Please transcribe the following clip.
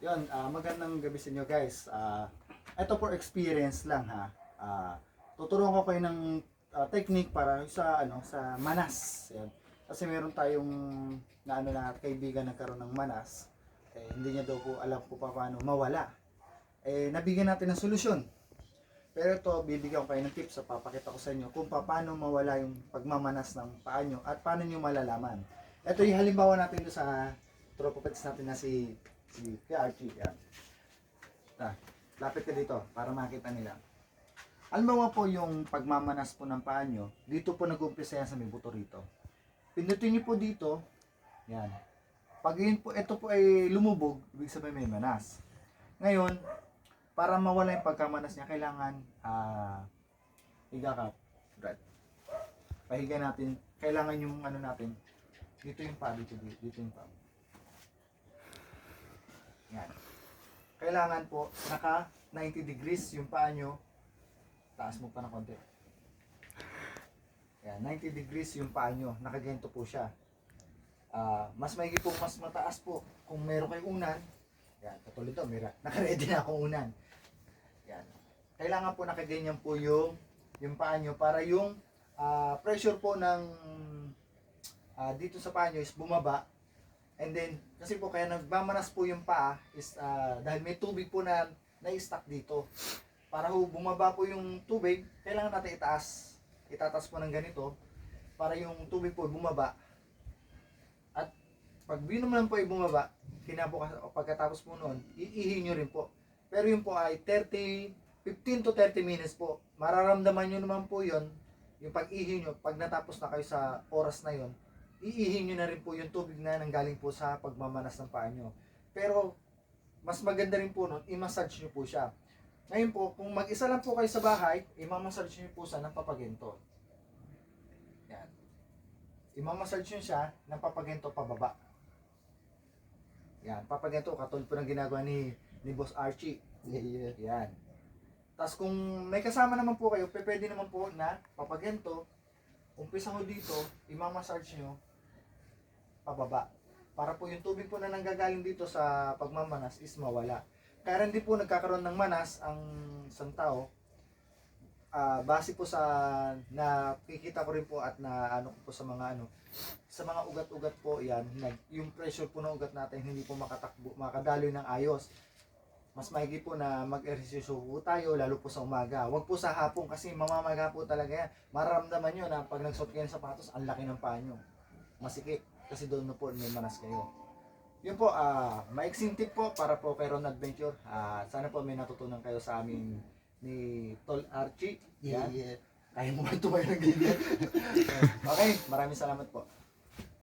Yun, ah, magandang gabi sa inyo guys. Ah, ito for experience lang ha. Ah, tuturuan ko kayo ng ah, technique para sa ano sa manas. Yan. Kasi meron tayong na ano na kaibigan nagkaroon ng manas. Eh, hindi niya daw po alam po pa paano mawala. Eh, nabigyan natin ng solusyon. Pero ito, bibigyan ko kayo ng tips sa papakita ko sa inyo kung paano mawala yung pagmamanas ng paa nyo at paano nyo malalaman. Ito yung halimbawa natin sa tropa pets natin na si si Kuya Archie. Yan. Ah, lapit ka dito para makita nila. Halimbawa po yung pagmamanas po ng paa nyo, dito po nag-umpisa yan sa may buto rito. Pindutin nyo po dito, yan. Pag yun po, ito po ay lumubog, ibig sabihin may manas. Ngayon, para mawala yung pagkamanas niya, kailangan ah higa ka. Brad. Pahiga natin. Kailangan yung ano natin. Dito yung paa, dito yung paa. Yan. Kailangan po, naka 90 degrees yung paa nyo. Taas mo pa ng konti. Yan, 90 degrees yung paa nyo. Nakaganto po siya. Ah, mas maigi po, mas mataas po. Kung meron kayong unan, yan, katulad to, mira. Naka-ready na akong unan. Yan. Kailangan po nakaganyan po yung yung paa nyo para yung ah, pressure po ng ah, dito sa paa nyo is bumaba. And then, kasi po kaya nagmamanas po yung paa is ah, dahil may tubig po na na-stuck dito. Para ho bumaba po yung tubig, kailangan natin itaas. Itataas po ng ganito para yung tubig po bumaba. At pag yun naman po ay bumaba, kinabukas, pagkatapos po noon, iihi nyo rin po. Pero yun po ay 30, 15 to 30 minutes po. Mararamdaman nyo naman po yun, yung pag-ihi nyo, pag natapos na kayo sa oras na yun, iihi nyo na rin po yung tubig na nanggaling po sa pagmamanas ng paa nyo. Pero, mas maganda rin po nun, i-massage nyo po siya. Ngayon po, kung mag-isa lang po kayo sa bahay, i-massage nyo po siya ng papagento. Yan. I-massage nyo siya ng papagento pababa. Yan, papagento, katulad po ng ginagawa ni, ni Boss Archie. Yeah. Yan. Tapos kung may kasama naman po kayo, pwede naman po na papagento, umpisa ko dito, imamassage nyo, pababa. Para po yung tubig po na nanggagaling dito sa pagmamanas is mawala. Kaya hindi po nagkakaroon ng manas ang isang tao, ah, base po sa nakikita ko rin po at na ano po sa mga ano sa mga ugat-ugat po yan nag, yung pressure po ng ugat natin hindi po makatakbo makadaloy ng ayos. Mas maigi po na mag-ehersisyo po tayo lalo po sa umaga. Wag po sa hapon kasi mamamaga po talaga yan. Mararamdaman nyo na pag nagsuot kayo ng sapatos ang laki ng paa nyo. Masikip kasi doon na po may manas kayo yun po, ah maiksing tip po para po kay Ron Adventure. Ah, sana po may natutunan kayo sa amin ni Tol Archie. Yeah, yeah. Kaya mo ba tumayo ng ganyan? okay, maraming salamat po.